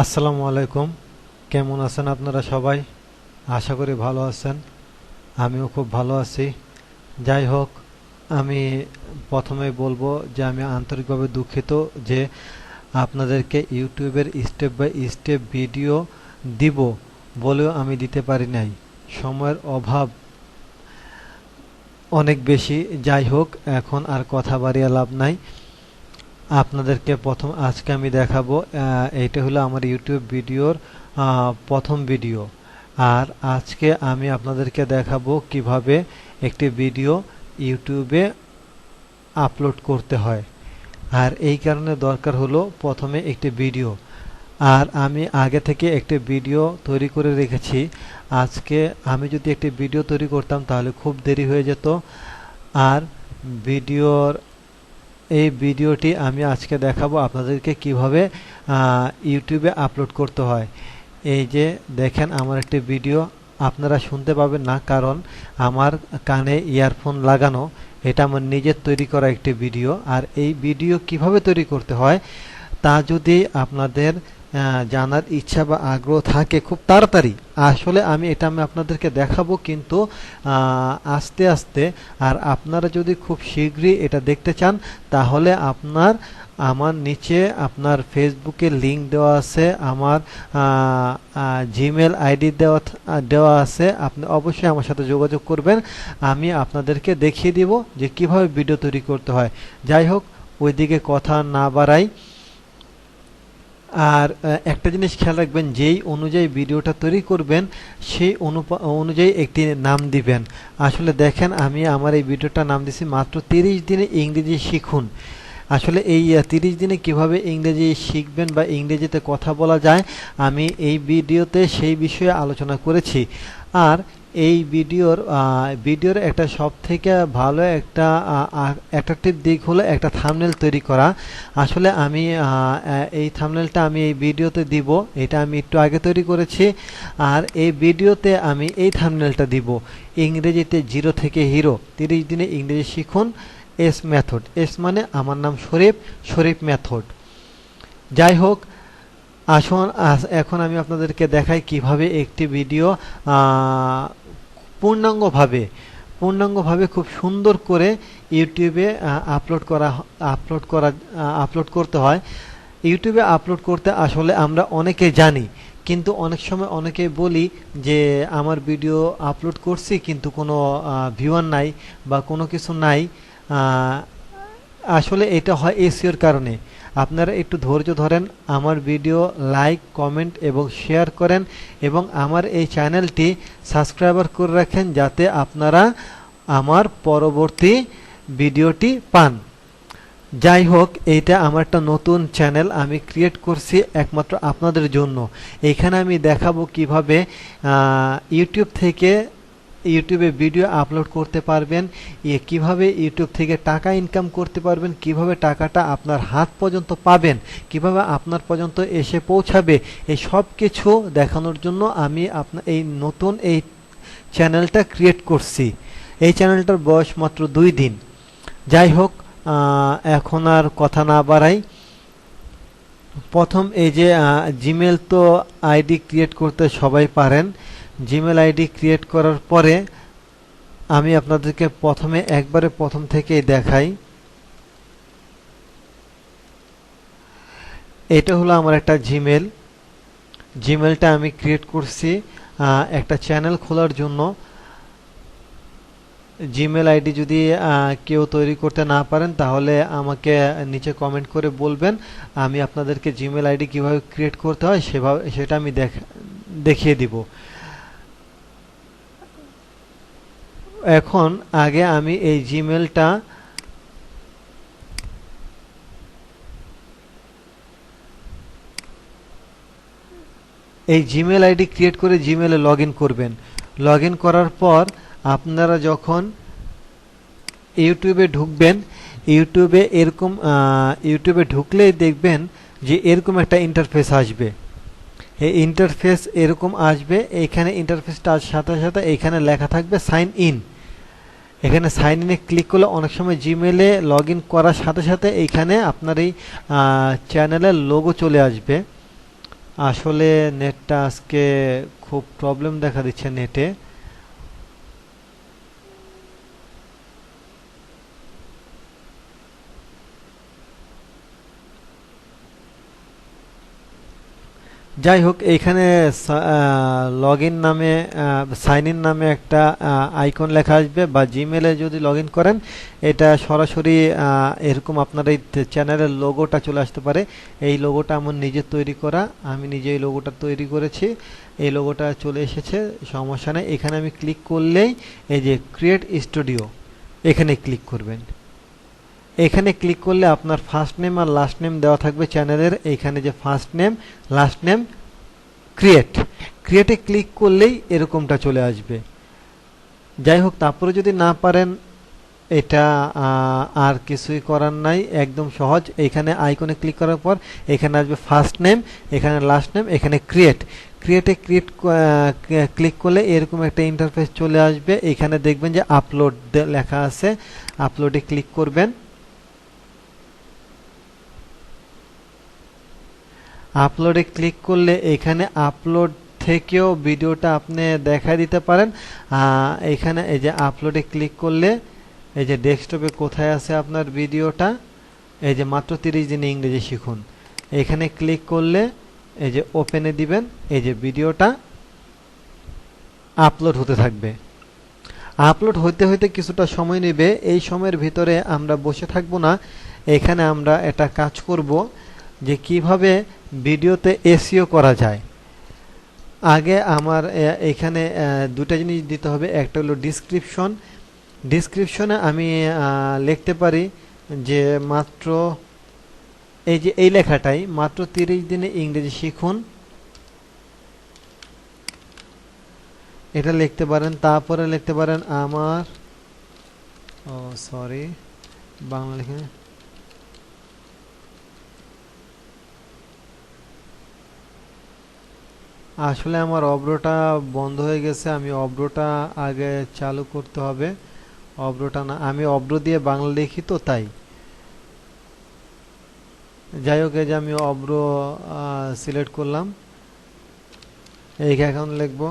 আসসালামু আলাইকুম। কেমন আছেন আপনারা সবাই? আশা করি ভালো আছেন। আমিও খুব ভালো আছি। যাই হোক, আমি প্রথমে বলব যে আমি আন্তরিকভাবে দুঃখিত যে আপনাদেরকে ইউটিউবের স্টেপ বাই স্টেপ ভিডিও দিব বলেও আমি দিতে পারি নাই। সময়ের অভাব অনেক বেশি। যাই হোক, এখন আর কথা বাড়িয়ে লাভ নাই। আপনাদেরকে প্রথম আজকে আমি দেখাবো এইটা হলো আমার ইউটিউব ভিডিওর প্রথম ভিডিও। আর আজকে আমি আপনাদেরকে দেখাবো কীভাবে একটি ভিডিও ইউটিউবে আপলোড করতে হয়। আর এই কারণে দরকার হলো প্রথমে একটি ভিডিও। আর আমি আগে থেকে একটি ভিডিও তৈরি করে রেখেছি। আজকে আমি যদি একটি ভিডিও তৈরি করতাম তাহলে খুব দেরি হয়ে যেত। আর ভিডিওর এই ভিডিওটি আমি আজকে দেখাবো আপনাদেরকে কীভাবে ইউটিউবে আপলোড করতে হয়। এই যে দেখেন আমার একটি ভিডিও, আপনারা শুনতে পাবেন না কারণ আমার কানে ইয়ারফোন লাগানো, এটা আমার নিজের তৈরি করা একটি ভিডিও। আর এই ভিডিও কীভাবে তৈরি করতে হয়, তা যদি আপনাদের জানার ইচ্ছা বা আগ্রহ থাকে খুব তাড়াতাড়ি। আসলে আমি এটা আমি আপনাদেরকে দেখাবো কিন্তু আস্তে আস্তে। আর আপনারা যদি খুব শীঘ্রই এটা দেখতে চান, তাহলে আপনার, আমার নিচে আপনার ফেসবুকে লিংক দেওয়া আছে, আমার জিমেল আইডি দেওয়া দেওয়া আছে। আপনি অবশ্যই আমার সাথে যোগাযোগ করবেন। আমি আপনাদেরকে দেখিয়ে দিব যে কীভাবে ভিডিও তৈরি করতে হয়। যাই হোক, ওইদিকে কথা না বাড়াই। আর একটা জিনিস খেয়াল রাখবেন, যেই অনুযায়ী ভিডিওটা তৈরি করবেন, সেই অনুযায়ী একটি নাম দিবেন। আসলে দেখেন, আমি আমার এই ভিডিওটা নাম দিছি মাত্র তিরিশ দিনে ইংরেজি শিখুন। আসলে এই তিরিশ দিনে কীভাবে ইংরেজি শিখবেন বা ইংরেজিতে কথা বলা যায়, আমি এই ভিডিওতে সেই বিষয়ে আলোচনা করেছি। আর এই ভিডিওর ভিডিওর একটা সব থেকে ভালো একটা অ্যাট্রাকটিভ দিক হলো একটা থামনেল তৈরি করা। আসলে আমি এই থামনেলটা আমি এই ভিডিওতে দিব, এটা আমি একটু আগে তৈরি করেছি। আর এই ভিডিওতে আমি এই থামনেলটা দিব। ইংরেজিতে জিরো থেকে হিরো, তিরিশ দিনে ইংরেজি শিখুন, এস মেথড এস মানে আমার নাম শরীফ শরীফ মেথড যাই হোক, আসুন এখন আমি আপনাদেরকে দেখাই কীভাবে একটি ভিডিও পূর্ণাঙ্গভাবে পূর্ণাঙ্গভাবে খুব সুন্দর করে ইউটিউবে আপলোড করা আপলোড করা আপলোড করতে হয়। ইউটিউবে আপলোড করতে আসলে আমরা অনেকে জানি, কিন্তু অনেক সময় অনেকে বলি যে, আমার ভিডিও আপলোড করছি, কিন্তু কোনো ভিউয়ার নাই বা কোনো কিছু নাই। আসলে এটা হয় এসিওর কারণে। আপনারা একটু ধৈর্য ধরেন, আমার ভিডিও লাইক, কমেন্ট এবং শেয়ার করেন এবং আমার এই চ্যানেলটি সাবস্ক্রাইবার করে রাখেন যাতে আপনারা আমার পরবর্তী ভিডিওটি পান। যাই হোক, এইটা আমার একটা নতুন চ্যানেল আমি ক্রিয়েট করছি একমাত্র আপনাদের জন্য। এখানে আমি দেখাবো কীভাবে ইউটিউব থেকে ইউটিউবে ভিডিও আপলোড করতে পারবেন। কীভাবে ইউটিউব থেকে টাকা ইনকাম করতে পারবেন, কীভাবে টাকাটা আপনার হাত পর্যন্ত পাবেন, কীভাবে আপনার পর্যন্ত এসে পৌঁছাবে, এই সব কিছু দেখানোর জন্য আমি আপনার এই নতুন এই চ্যানেলটা ক্রিয়েট করছি। এই চ্যানেলটার বয়স মাত্র দুই দিন। যাই হোক এখন আর কথা না বাড়াই। প্রথম এই যে জিমেল তো আইডি ক্রিয়েট করতে সবাই পারেন। জিমেল আইডি ক্রিয়েট করার পরে আমি আপনাদেরকে প্রথমে একবারে প্রথম থেকেই দেখাই। এটা হলো আমার একটা জিমেল জিমেলটা আমি ক্রিয়েট করছি একটা চ্যানেল খোলার জন্য। জিমেল আইডি যদি কেউ তৈরি করতে না পারেন, তাহলে আমাকে নিচে কমেন্ট করে বলবেন, আমি আপনাদেরকে জিমেল আইডি কীভাবে ক্রিয়েট করতে হয় সেভাবে, সেটা আমি দেখ, দেখিয়ে দিব। এখন আগে আমি এই জিমেলটা এই জিমেল আইডি ক্রিয়েট করে জিমেলে লগ করবেন। লগ করার পর আপনারা যখন ইউটিউবে ঢুকবেন ইউটিউবে এরকম ইউটিউবে ঢুকলেই দেখবেন যে এরকম একটা ইন্টারফেস আসবে। এই ইন্টারফেস এরকম আসবে, এখানে ইন্টারফেসটা আসার সাথে সাথে এখানে লেখা থাকবে সাইন ইন এখানে সাইন ইনে ক্লিক করলে অনেক সময় জিমেলে লগ ইন করার সাথে সাথে এইখানে আপনার এই চ্যানেলের লোগো চলে আসবে। আসলে নেটটা আজকে খুব প্রবলেম দেখা দিচ্ছে নেটে যাই হোক এইখানে লগ ইন নামে সাইন ইন নামে একটা আইকন লেখা আসবে বা জিমেলে যদি লগ ইন করেন, এটা সরাসরি এরকম আপনার এই চ্যানেলের লোগোটা চলে আসতে পারে। এই লোগোটা আমার নিজের তৈরি করা, আমি নিজে এই লোগোটা তৈরি করেছি, এই লোগোটা চলে এসেছে, সমস্যা নেই। এখানে আমি ক্লিক করলেই এই যে ক্রিয়েট স্টুডিও এখানে ক্লিক করবেন। এখানে ক্লিক করলে আপনার ফার্স্ট নেম আর লাস্ট নেম দেওয়া থাকবে চ্যানেলের এইখানে যে first name last name create ক্রিয়েটে click করলেই এরকমটা চলে আসবে। যাই হোক, তারপরে যদি না পারেন, এটা আর কিছুই করার নাই, একদম সহজ। এখানে আইকনে ক্লিক করার পর এখানে আসবে ফার্স্ট নেম এখানে লাস্ট নেম এখানে ক্রিয়েট ক্রিয়েটে ক্রিয়েট ক্লিক করলে এরকম একটা ইন্টারফেস চলে আসবে। এখানে দেখবেন যে আপলোড লেখা আছে। আপলোডে ক্লিক করবেন। আপলোডে ক্লিক করলে এখানে আপলোড থেকেও ভিডিওটা আপনি দেখা দিতে পারেন। এখানে এই যে আপলোডে ক্লিক করলে এই যে ডেস্কটপে কোথায় আছে আপনার ভিডিওটা, এই যে মাত্র তিরিশ দিনে ইংরেজি শিখুন। এখানে ক্লিক করলে এই যে ওপেনে দিবেন, এই যে ভিডিওটা আপলোড হতে থাকবে। আপলোড হইতে হইতে কিছুটা সময় নেবে, এই সময়ের ভিতরে আমরা বসে থাকব না। এখানে আমরা একটা কাজ করব যে কীভাবে ভিডিওতে এসিও করা যায়। আগে আমার এখানে দুটা জিনিস দিতে হবে। একটা হলো ডিসক্রিপশন ডিসক্রিপশনে আমি লিখতে পারি যে মাত্র, এই যে, এই লেখাটাই, মাত্র তিরিশ দিনে ইংরেজি শিখুন। এটা লিখতে পারেন, তারপরে লিখতে পারেন আমার, ও সরি বাংলা লিখে আসলে আমার অব্রটা বন্ধ হয়ে গেছে, আমি অব্রটা আগে চালু করতে হবে। অব্রটা না, আমি অব্র দিয়ে বাংলা লিখি তো, তাই। যাই হোক, এই যে আমি অব্র সিলেক্ট করলাম। এই এখন লিখব।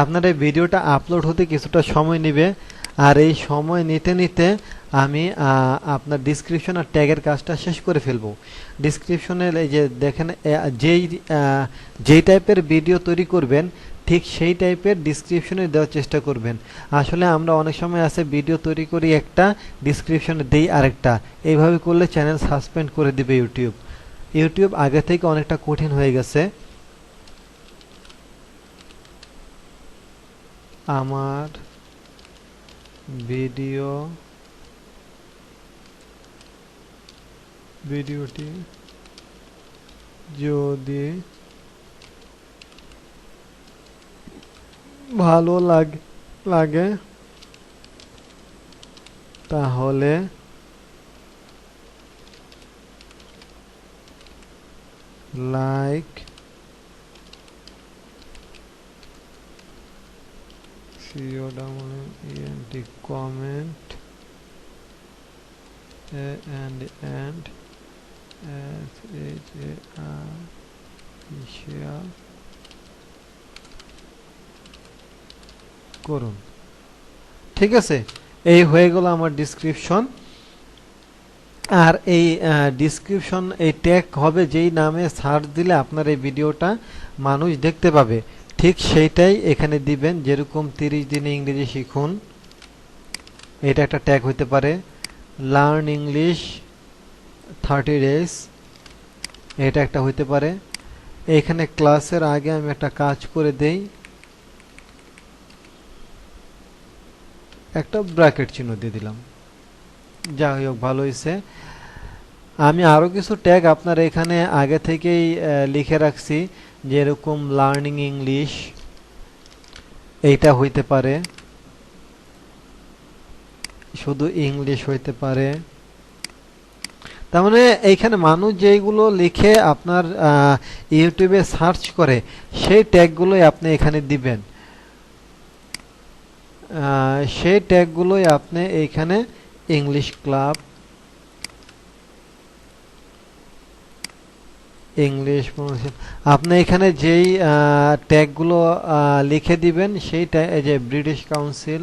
আপনার এই ভিডিওটা আপলোড হতে কিছুটা সময় নেবে। আর এই সময় নিতে নিতে আমি আপনার ডিসক্রিপশন আর ট্যাগের কাজটা শেষ করে ফেলব। ডিসক্রিপশনে এই যে দেখেন যেই যেই টাইপের ভিডিও তৈরি করবেন, ঠিক সেই টাইপের ডিসক্রিপশনে দেওয়ার চেষ্টা করবেন। আসলে আমরা অনেক সময় আছে ভিডিও তৈরি করি একটা ডিসক্রিপশনে দেই আরেকটা। এইভাবে করলে চ্যানেল সাসপেন্ড করে দিবে ইউটিউব ইউটিউব আগে থেকে অনেকটা কঠিন হয়ে গেছে। আমার ভিডিও ভিডিওটি যদি ভালো লাগে লাগে তাহলে like CO double and comment and and as h a r share করুন। ঠিক আছে? এই হয়ে গেল আমার ডিসক্রিপশন আর এই ডিসক্রিপশন এই ট্যাগ হবে যেই নামে সার্চ দিলে আপনার এই ভিডিওটা মানুষ দেখতে পাবে। ঠিক সেইটাই এখানে দিবেন, যেরকম তিরিশ দিনে ইংরেজি শিখুন। এটা একটা ট্যাগ হতে পারে। লার্ন ইংলিশ থার্টি ডেজ এটা একটা হইতে পারে। এখানে ক্লাসের আগে আমি একটা কাজ করে দেই। একটা ব্র্যাকেট চিহ্ন দিয়ে দিলাম। যাই হোক, ভালো হয়েছে আমি আরও কিছু ট্যাগ আপনার এখানে আগে থেকেই লিখে রাখছি। যেরকম লার্নিং ইংলিশ এইটা হইতে পারে। শুধু ইংলিশ হইতে পারে তার মানে এইখানে মানুষ যেইগুলো লিখে আপনার ইউটিউবে সার্চ করে, সেই ট্যাগগুলোই আপনি এখানে দিবেন সেই ট্যাগগুলোই আপনি এইখানে ইংলিশ ক্লাব, ইংলিশ। আপনি এখানে যেই ট্যাগগুলো লিখে দিবেন, সেই যে ব্রিটিশ কাউন্সিল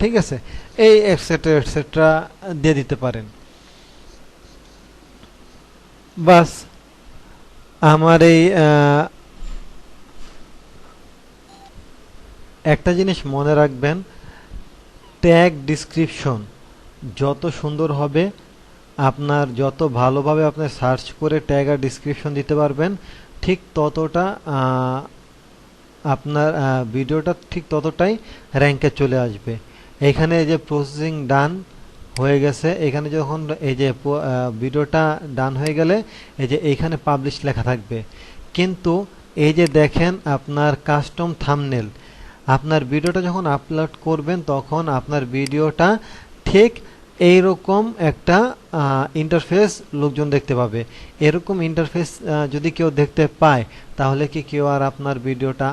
ঠিক আছে? এই এটসেট্রা এটসেট্রা দিয়ে দিতে পারেন। বাস, আমার এই একটা জিনিস মনে রাখবেন ট্যাগ ডিসক্রিপশন যত সুন্দর হবে, আপনার যত ভালোভাবে আপনি সার্চ করে ট্যাগ আর ডিসক্রিপশন দিতে পারবেন, ঠিক ততটা আপনার ভিডিওটা ঠিক ততটাই র্যাঙ্কে চলে আসবে। এখানে যে প্রসেসিং ডান হয়ে গেছে, এখানে যখন এই যে ভিডিওটা ডান হয়ে গেলে, এই যে এইখানে পাবলিশ লেখা থাকবে। কিন্তু এই যে দেখেন আপনার কাস্টম থামনেল আপনার ভিডিওটা যখন আপলোড করবেন, তখন আপনার ভিডিওটা ঠিক এইরকম একটা ইন্টারফেস লোকজন দেখতে পাবে। এরকম ইন্টারফেস যদি কেউ দেখতে পায়, তাহলে কি কেউ আর আপনার ভিডিওটা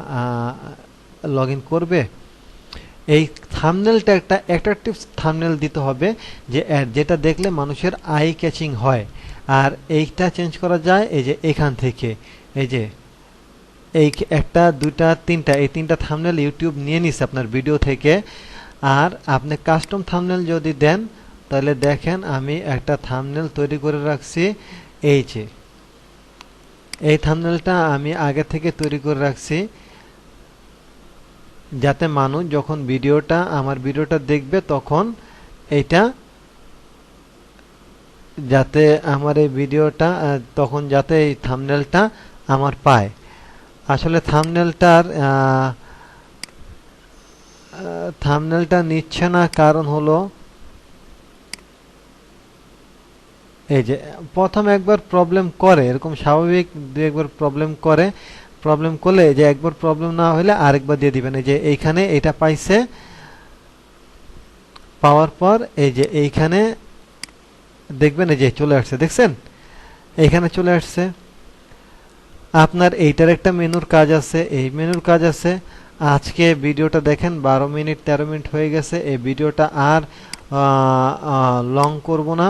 লগ করবে? এই থামনেলটা একটা অ্যাট্রাকটিভ থামনেল দিতে হবে যে যেটা দেখলে মানুষের আই ক্যাচিং হয়। আর এইটা চেঞ্জ করা যায় এই যে এখান থেকে। এই যে, এই একটা, দুইটা, তিনটা, এই তিনটা থামনেল ইউটিউব নিয়ে নিছে আপনার ভিডিও থেকে। আর আপনি কাস্টম থামনেল যদি দেন, তাহলে দেখেন আমি একটা থামনেল তৈরি করে রাখছি। এই যে, এই থামনেলটা আমি আগে থেকে তৈরি করে রাখছি। যাতে মানুষ যখন ভিডিওটা, আমার ভিডিওটা দেখবে তখন এইটা যাতে আমার এই ভিডিওটা তখন যাতে এই থামনেলটা আমার পায়। আসলে থামনেলটার থামনেলটা নিচ্ছে না, কারণ হলো এই যে প্রথম একবার প্রবলেম করে, এরকম স্বাভাবিক দু একবার প্রবলেম করে প্রবলেম করলে যে একবার প্রবলেম না হলে আরেকবার দিয়ে দিবেন। এই যে এইখানে এটা পাইছে, পাওয়ার পর এই যে এইখানে দেখবেন এই যে চলে আসছে, দেখছেন? এইখানে চলে আসছে। আপনার এইটার একটা মেনুর কাজ আছে, এই মেনুর কাজ আছে। আজকে ভিডিওটা দেখেন, বারো মিনিট, তেরো মিনিট হয়ে গেছে। এই ভিডিওটা আর লং করব না।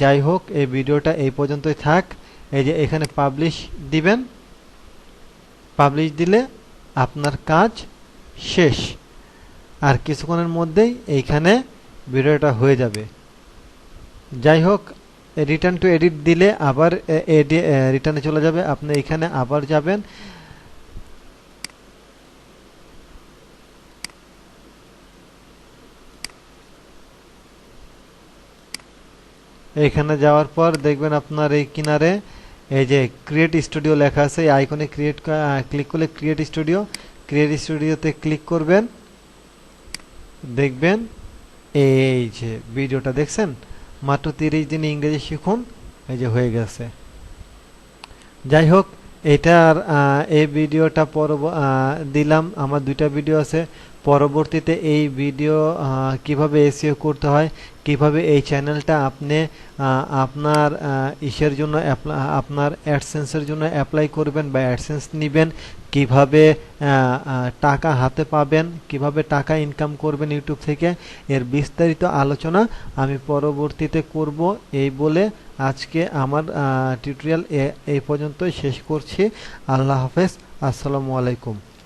যাই হোক, এই ভিডিওটা এই পর্যন্তই থাক। এই যে এখানে পাবলিশ দিবেন। পাবলিশ দিলে আপনার কাজ শেষ। আর কিছুক্ষণের মধ্যেই এইখানে ভিডিওটা হয়ে যাবে। যাই হোক রিটার্ন টু এডিট দিলে আবার রিটার্নে চলে যাবে। আপনি এখানে আবার যাবেন। এখানে যাওয়ার পর দেখবেন আপনার এই কিনারে এই যে ক্রিয়েট স্টুডিও লেখা আছে, এই আইকনে ক্রিয়েট ক্লিক করলে ক্রিয়েট স্টুডিও ক্রিয়েট স্টুডিওতে ক্লিক করবেন। দেখবেন, এই যে ভিডিওটা দেখছেন? মাত্র তিরিশ দিন ইংরেজি শিখুন, এই যে হয়ে গেছে। যাই হোক, এটার এই ভিডিওটা পর দিলাম। আমার দুইটা ভিডিও আছে। পরবর্তীতে এই ভিডিও কীভাবে এসিও করতে হয়, কীভাবে এই চ্যানেলটা আপনি আপনার ইসের জন্য আপনার অ্যাডসেন্সের জন্য অ্যাপ্লাই করবেন বা অ্যাডসেন্স নেবেন, কীভাবে টাকা হাতে পাবেন, কীভাবে টাকা ইনকাম করবেন ইউটিউব থেকে, এর বিস্তারিত আলোচনা আমি পরবর্তীতে করব। এই বলে আজকে আমার টিউটোরিয়াল এই পর্যন্তই শেষ করছি। আল্লাহ হাফেজ, আসসালামু আলাইকুম।